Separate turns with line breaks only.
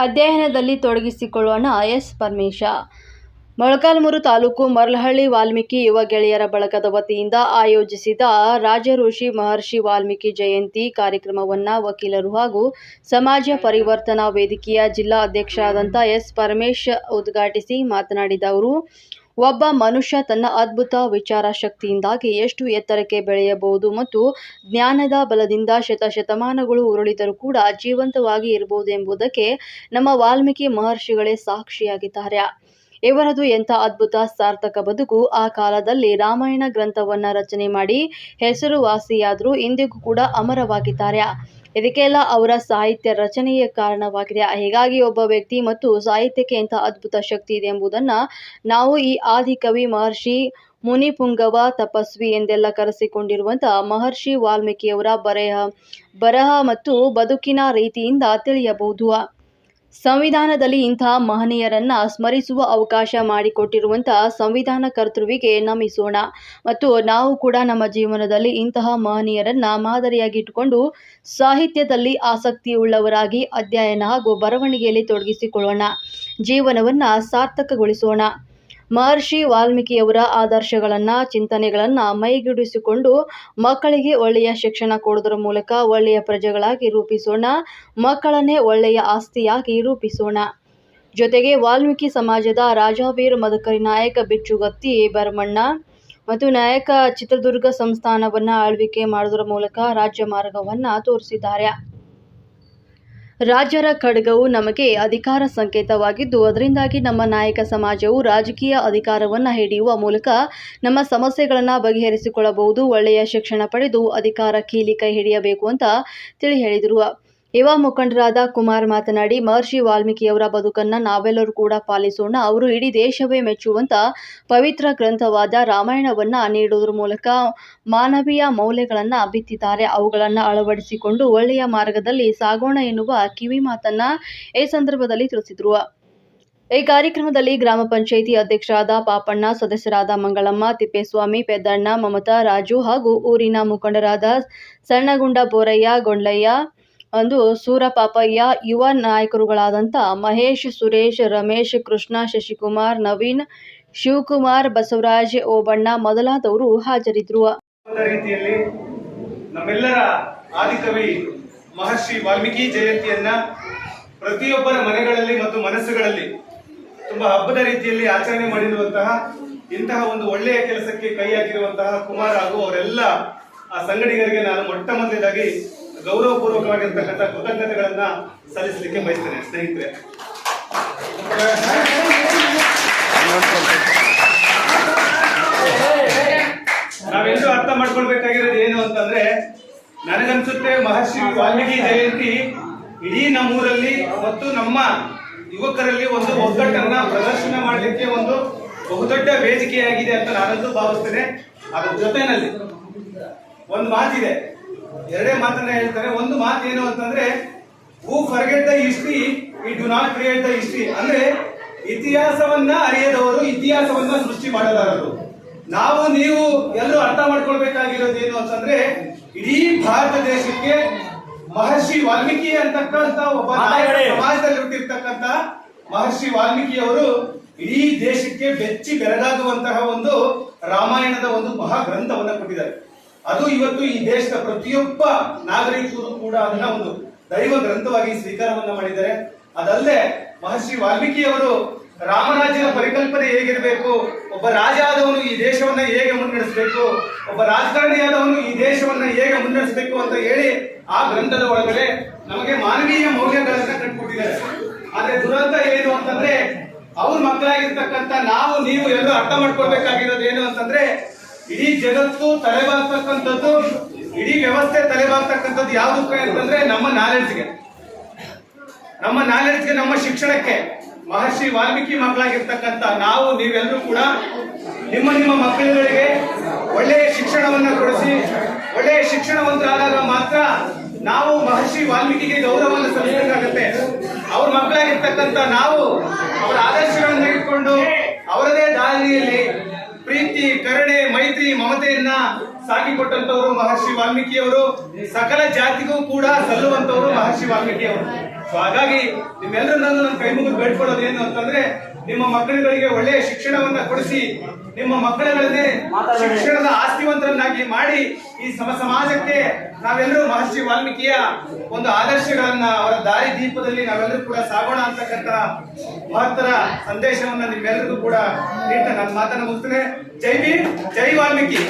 ಅಧ್ಯಯನದಲ್ಲಿ ತೊಡಗಿಸಿಕೊಳ್ಳೋಣ. ಎಸ್. ಪರಮೇಶ. ಮೊಳಕಾಲ್ಮೂರು ತಾಲೂಕು ಮರಳಹಳ್ಳಿ ವಾಲ್ಮೀಕಿ ಯುವ ಗೆಳೆಯರ ಬಳಗದ ವತಿಯಿಂದ ಆಯೋಜಿಸಿದ ರಾಜಋಷಿ ಮಹರ್ಷಿ ವಾಲ್ಮೀಕಿ ಜಯಂತಿ ಕಾರ್ಯಕ್ರಮವನ್ನು ವಕೀಲರು ಹಾಗೂ ಸಮಾಜ ಪರಿವರ್ತನಾ ವೇದಿಕೆಯ ಜಿಲ್ಲಾ ಅಧ್ಯಕ್ಷರಾದಂಥ ಎಸ್. ಪರಮೇಶ್ ಉದ್ಘಾಟಿಸಿ ಮಾತನಾಡಿದ ಅವರು ಒಬ್ಬ ಮನುಷ್ಯ ತನ್ನ ಅದ್ಭುತ ವಿಚಾರ ಶಕ್ತಿಯಿಂದಾಗಿ ಎಷ್ಟು ಎತ್ತರಕ್ಕೆ ಬೆಳೆಯಬಹುದು ಮತ್ತು ಜ್ಞಾನದ ಬಲದಿಂದ ಶತಶತಮಾನಗಳು ಉರುಳಿದರೂ ಕೂಡ ಜೀವಂತವಾಗಿ ಇರಬಹುದು ಎಂಬುದಕ್ಕೆ ನಮ್ಮ ವಾಲ್ಮೀಕಿ ಮಹರ್ಷಿಗಳೇ ಸಾಕ್ಷಿಯಾಗಿದ್ದಾರೆ. ಇವರದು ಎಂಥ ಅದ್ಭುತ ಸಾರ್ಥಕ ಬದುಕು ಆ ಕಾಲದಲ್ಲಿ ರಾಮಾಯಣ ಗ್ರಂಥವನ್ನ ರಚನೆ ಮಾಡಿ ಹೆಸರುವಾಸಿಯಾದರೂ ಇಂದಿಗೂ ಕೂಡ ಅಮರವಾಗಿದ್ದಾರೆ. ಇದಕ್ಕೆಲ್ಲ ಅವರ ಸಾಹಿತ್ಯ ರಚನೆಯ ಕಾರಣವಾಗಿದೆ. ಹೀಗಾಗಿ ಒಬ್ಬ ವ್ಯಕ್ತಿ ಮತ್ತು ಸಾಹಿತ್ಯಕ್ಕೆ ಎಂಥ ಅದ್ಭುತ ಶಕ್ತಿ ಇದೆ ಎಂಬುದನ್ನು ನಾವು ಈ ಆದಿಕವಿ ಮಹರ್ಷಿ ಮುನಿಪುಂಗವ ತಪಸ್ವಿ ಎಂದೆಲ್ಲ ಕರೆಸಿಕೊಂಡಿರುವಂತಹ ಮಹರ್ಷಿ ವಾಲ್ಮೀಕಿಯವರ ಬರೆಹ, ಬರಹ ಮತ್ತು ಬದುಕಿನ ರೀತಿಯಿಂದ ತಿಳಿಯಬಹುದು. ಸಂವಿಧಾನದಲ್ಲಿ ಇಂತಹ ಮಹನೀಯರನ್ನ ಸ್ಮರಿಸುವ ಅವಕಾಶ ಮಾಡಿಕೊಟ್ಟಿರುವಂತಹ ಸಂವಿಧಾನ ಕರ್ತೃವಿಗೆ ನಮಿಸೋಣ. ಮತ್ತು ನಾವು ಕೂಡ ನಮ್ಮ ಜೀವನದಲ್ಲಿ ಇಂತಹ ಮಹನೀಯರನ್ನ ಮಾದರಿಯಾಗಿ ಇಟ್ಟುಕೊಂಡು ಸಾಹಿತ್ಯದಲ್ಲಿ ಆಸಕ್ತಿಯುಳ್ಳವರಾಗಿ ಅಧ್ಯಯನ ಹಾಗೂ ಬರವಣಿಗೆಯಲ್ಲಿ ತೊಡಗಿಸಿಕೊಳ್ಳೋಣ. ಜೀವನವನ್ನ ಸಾರ್ಥಕಗೊಳಿಸೋಣ. ಮಹರ್ಷಿ ವಾಲ್ಮೀಕಿಯವರ ಆದರ್ಶಗಳನ್ನು, ಚಿಂತನೆಗಳನ್ನು ಮೈಗೂಡಿಸಿಕೊಂಡು ಮಕ್ಕಳಿಗೆ ಒಳ್ಳೆಯ ಶಿಕ್ಷಣ ಕೊಡೋದ್ರ ಮೂಲಕ ಒಳ್ಳೆಯ ಪ್ರಜೆಗಳಾಗಿ ರೂಪಿಸೋಣ, ಮಕ್ಕಳನ್ನೇ ಒಳ್ಳೆಯ ಆಸ್ತಿಯಾಗಿ ರೂಪಿಸೋಣ. ಜೊತೆಗೆ ವಾಲ್ಮೀಕಿ ಸಮಾಜದ ರಾಜಾವೀರ್ ಮದಕರಿ ನಾಯಕ ಬಿಚ್ಚುಗತ್ತಿ ಭರಮಣ್ಣ ಮತ್ತು ನಾಯಕ ಚಿತ್ರದುರ್ಗ ಸಂಸ್ಥಾನವನ್ನು ಆಳ್ವಿಕೆ ಮಾಡೋದ್ರ ಮೂಲಕ ರಾಜ್ಯ ಮಾರ್ಗವನ್ನು ತೋರಿಸಿದ್ದಾರೆ. ರಾಜರ ಖಡ್ಗವು ನಮಗೆ ಅಧಿಕಾರ ಸಂಕೇತವಾಗಿದ್ದು, ಅದರಿಂದಾಗಿ ನಮ್ಮ ನಾಯಕ ಸಮಾಜವು ರಾಜಕೀಯ ಅಧಿಕಾರವನ್ನು ಹಿಡಿಯುವ ಮೂಲಕ ನಮ್ಮ ಸಮಸ್ಯೆಗಳನ್ನು ಬಗೆಹರಿಸಿಕೊಳ್ಳಬಹುದು, ಒಳ್ಳೆಯ ಶಿಕ್ಷಣ ಪಡೆದು ಅಧಿಕಾರ ಕೀಲಿ ಕೈ ಹಿಡಿಯಬೇಕು ಅಂತ ತಿಳಿ ಹೇಳಿದರು. ಯುವ ಮುಖಂಡರಾದ ಕುಮಾರ್ ಮಾತನಾಡಿ, ಮಹರ್ಷಿ ವಾಲ್ಮೀಕಿಯವರ ಬದುಕನ್ನ ನಾವೆಲ್ಲರೂ ಕೂಡ ಪಾಲಿಸೋಣ. ಅವರು ಇಡೀ ದೇಶವೇ ಮೆಚ್ಚುವಂತ ಪವಿತ್ರ ಗ್ರಂಥವಾದ ರಾಮಾಯಣವನ್ನ ನೀಡುವುದರ ಮೂಲಕ ಮಾನವೀಯ ಮೌಲ್ಯಗಳನ್ನು ಬಿತ್ತಿದ್ದಾರೆ. ಅವುಗಳನ್ನು ಅಳವಡಿಸಿಕೊಂಡು ಒಳ್ಳೆಯ ಮಾರ್ಗದಲ್ಲಿ ಸಾಗೋಣ ಎನ್ನುವ ಕಿವಿ ಮಾತನ್ನ ಈ ಸಂದರ್ಭದಲ್ಲಿ ತಿಳಿಸಿದ್ರು. ಈ ಕಾರ್ಯಕ್ರಮದಲ್ಲಿ ಗ್ರಾಮ ಪಂಚಾಯಿತಿ ಅಧ್ಯಕ್ಷರಾದ ಪಾಪಣ್ಣ, ಸದಸ್ಯರಾದ ಮಂಗಳಮ್ಮ, ತಿಪ್ಪೇಸ್ವಾಮಿ, ಪೆದ್ದಣ್ಣ, ಮಮತಾ, ರಾಜು ಹಾಗೂ ಊರಿನ ಮುಖಂಡರಾದ ಸಣ್ಣಗುಂಡ ಬೋರಯ್ಯ, ಗೊಂಡ್ಲಯ್ಯ ಒಂದು ಸೂರಪಾಪಯ್ಯ ಯುವ ನಾಯಕರುಗಳಾದಂಥ ಮಹೇಶ್, ಸುರೇಶ್, ರಮೇಶ್, ಕೃಷ್ಣ, ಶಶಿಕುಮಾರ್, ನವೀನ್, ಶಿವಕುಮಾರ್, ಬಸವರಾಜ್, ಓಬಣ್ಣ ಮೊದಲಾದವರು ಹಾಜರಿದ್ದರು
ರೀತಿಯಲ್ಲಿ ನಮ್ಮೆಲ್ಲರ ಆದಿಕವಿ ಮಹರ್ಷಿ ವಾಲ್ಮೀಕಿ ಜಯಂತಿಯನ್ನ ಪ್ರತಿಯೊಬ್ಬರ ಮನೆಗಳಲ್ಲಿ ಮತ್ತು ಮನಸ್ಸುಗಳಲ್ಲಿ ತುಂಬಾ ಹಬ್ಬದ ರೀತಿಯಲ್ಲಿ ಆಚರಣೆ ಮಾಡಿರುವಂತಹ ಇಂತಹ ಒಂದು ಒಳ್ಳೆಯ ಕೆಲಸಕ್ಕೆ ಕೈ ಹಾಕಿರುವಂತಹ ಕುಮಾರ್ ಹಾಗೂ ಅವರೆಲ್ಲ ಆ ಸಂಗಡಿಗರಿಗೆ ನಾನು ಮೊಟ್ಟ ಮೊದಲನೇದಾಗಿ ಗೌರವಪೂರ್ವಕವಾಗಿರ್ತಕ್ಕಂಥ ಕೃತಜ್ಞತೆಗಳನ್ನ ಸಲ್ಲಿಸಲಿಕ್ಕೆ ಬಯಸ್ತೇನೆ. ಸ್ನೇಹಿತರೆ. ನಾವೆಲ್ಲರೂ ಅರ್ಥ ಮಾಡ್ಕೊಳ್ಬೇಕಾಗಿರೋದು ಏನು ಅಂತಂದ್ರೆ, ನನಗನ್ಸುತ್ತೆ ಮಹರ್ಷಿ ವಾಲ್ಮೀಕಿ ಜಯಂತಿ ಇಡೀ ನಮ್ಮೂರಲ್ಲಿ ಮತ್ತು ನಮ್ಮ ಯುವಕರಲ್ಲಿ ಒಂದು ಒಗ್ಗಟ್ಟನ್ನ ಪ್ರದರ್ಶನ ಮಾಡಲಿಕ್ಕೆ ಒಂದು ಬಹುದೊಡ್ಡ ವೇದಿಕೆಯಾಗಿದೆ ಅಂತ ನಾನಂತೂ ಭಾವಿಸ್ತೇನೆ. ಅದರ ಜೊತೆನಲ್ಲಿ ಒಂದು ಮಾತಿದೆ. ಎರಡೇ ಮಾತನ್ನ ಹೇಳ್ತಾರೆ. ಒಂದು ಮಾತು ಏನು ಅಂತಂದ್ರೆ ಹೂ ಫರ್ಗೆಟ್ ದ ಹಿಸ್ಟ್ರಿ ಈ do not create the history ಅಂದ್ರೆ ಇತಿಹಾಸವನ್ನ ಅರಿಯದವರು ಇತಿಹಾಸವನ್ನ ಸೃಷ್ಟಿ ಮಾಡಲಾರರು. ನಾವು ನೀವು ಎಲ್ಲರೂ ಅರ್ಥ ಮಾಡ್ಕೊಳ್ಬೇಕಾಗಿರೋದು ಏನು ಅಂತಂದ್ರೆ ಇಡೀ ಭಾರತ ದೇಶಕ್ಕೆ ಮಹರ್ಷಿ ವಾಲ್ಮೀಕಿ ಅಂತಕ್ಕಂತ ಒಬ್ಬ ಸಮಾಜದಲ್ಲಿ ಹುಟ್ಟಿರ್ತಕ್ಕಂತ ಮಹರ್ಷಿ ವಾಲ್ಮೀಕಿ ಅವರು ಇಡೀ ದೇಶಕ್ಕೆ ಬೆಚ್ಚಿ ಬೆರಗಾಗುವಂತಹ ಒಂದು ರಾಮಾಯಣದ ಒಂದು ಮಹಾ ಗ್ರಂಥವನ್ನ ಕೊಟ್ಟಿದ್ದಾರೆ. ಅದು ಇವತ್ತು ಈ ದೇಶದ ಪ್ರತಿಯೊಬ್ಬ ನಾಗರಿಕರು ಕೂಡ ಅದನ್ನ ಒಂದು ದೈವ ಗ್ರಂಥವಾಗಿ ಸ್ವೀಕಾರವನ್ನ ಮಾಡಿದ್ದಾರೆ. ಅದಲ್ಲದೆ ಮಹರ್ಷಿ ವಾಲ್ಮೀಕಿ ಅವರು ರಾಮರಾಜ್ಯದ ಪರಿಕಲ್ಪನೆ ಹೇಗಿರಬೇಕು, ಒಬ್ಬ ರಾಜ ಆದವನು ಈ ದೇಶವನ್ನ ಹೇಗೆ ಮುನ್ನಡೆಸಬೇಕು, ಒಬ್ಬ ರಾಜಕಾರಣಿಯಾದವನು ಈ ದೇಶವನ್ನ ಹೇಗೆ ಮುನ್ನಡೆಸಬೇಕು ಅಂತ ಹೇಳಿ ಆ ಗ್ರಂಥದ ಒಳಗಡೆ ನಮಗೆ ಮಾನವೀಯ ಮೌಲ್ಯಗಳನ್ನ ಕಟ್ಕೊಟ್ಟಿದ್ದಾರೆ ಆದ್ರೆ ದುರಂತ ಏನು ಅಂತಂದ್ರೆ, ಅವ್ರ ಮಕ್ಕಳಾಗಿರ್ತಕ್ಕಂಥ ನಾವು, ನೀವು ಎಲ್ಲರೂ ಅರ್ಥ ಮಾಡ್ಕೊಳ್ಬೇಕಾಗಿರೋದು ಏನು ಅಂತಂದ್ರೆ ಇಡೀ ಜಗತ್ತು ತಲೆಬಾಗ್ತಕ್ಕಂಥದ್ದು ಇಡೀ ವ್ಯವಸ್ಥೆ ತಲೆಬಾಗ್ತಕ್ಕಂಥದ್ದು ಯಾವ್ದಕ್ಕೆ ಅಂತಂದ್ರೆ ನಮ್ಮ ನಾಲೆಡ್ಜ್ಗೆ ನಮ್ಮ ನಾಲೆಡ್ಜ್ಗೆ ನಮ್ಮ ಶಿಕ್ಷಣಕ್ಕೆ. ಮಹರ್ಷಿ ವಾಲ್ಮೀಕಿ ಮಕ್ಕಳಾಗಿರ್ತಕ್ಕಂಥ ನಾವು, ನೀವೆಲ್ಲರೂ ಕೂಡ ನಿಮ್ಮ ನಿಮ್ಮ ಮಕ್ಕಳುಗಳಿಗೆ ಒಳ್ಳೆಯ ಶಿಕ್ಷಣವನ್ನ ಕೊಡಿಸಿ, ಒಳ್ಳೆಯ ಶಿಕ್ಷಣವಂತರಾದಾಗ ಮಾತ್ರ ನಾವು ಮಹರ್ಷಿ ವಾಲ್ಮೀಕಿಗೆ ಗೌರವವನ್ನು ಸಲ್ಲಿಸಬೇಕಾಗತ್ತೆ. ಅವ್ರ ಮಕ್ಕಳಾಗಿರ್ತಕ್ಕಂಥ ನಾವು ಅವರ ಆದರ್ಶಗಳನ್ನು ಇಟ್ಕೊಂಡು ಅವರದೇ ದಾರಿಯಲ್ಲಿ ಪ್ರೀತಿ, ಕರುಣೆ, ಮೈತ್ರಿ, ಮಮತೆಯನ್ನ ಸಾಗಿಕೊಟ್ಟಂತವರು ಮಹರ್ಷಿ ವಾಲ್ಮೀಕಿಯವರು. ಸಕಲ ಜಾತಿಗೂ ಕೂಡ ಸಲ್ಲುವಂತವರು ಮಹರ್ಷಿ ವಾಲ್ಮೀಕಿಯವರು. ಸೊ ಹಾಗಾಗಿ ನಿಮ್ಮೆಲ್ಲರನ್ನ ನನ್ನ ಕೈ ಮುಗಿದು ಬೇಡ್ಕೊಳ್ಳೋದು ಏನು ಅಂತಂದ್ರೆ ನಿಮ್ಮ ಮಕ್ಕಳುಗಳಿಗೆ ಒಳ್ಳೆಯ ಶಿಕ್ಷಣವನ್ನ ಕೊಡಿಸಿ ನಿಮ್ಮ ಮಕ್ಕಳುಗಳನ್ನೇ ಶಿಕ್ಷಣದ ಆಸ್ತಿವಂತರನ್ನಾಗಿ ಮಾಡಿ ಈ ಸಮ ಸಮಾಜಕ್ಕೆ ನಾವೆಲ್ಲರೂ ಮಹರ್ಷಿ ವಾಲ್ಮೀಕಿಯ ಒಂದು ಆದರ್ಶಗಳನ್ನ ಅವರ ದಾರಿ ದೀಪದಲ್ಲಿ ನಾವೆಲ್ಲರೂ ಕೂಡ ಸಾಗೋಣ ಅಂತಕ್ಕಂತ ಮಹತ್ತರ ಸಂದೇಶವನ್ನ ನಿಮ್ಮೆಲ್ಲರಿಗೂ ಕೂಡ ನೀಡ್ತಾ ನನ್ನ ಮಾತನ್ನು ಮುಗಿಸ್ತೇನೆ. ಜೈ ಭೀಮ್ ಜೈ ವಾಲ್ಮೀಕಿ.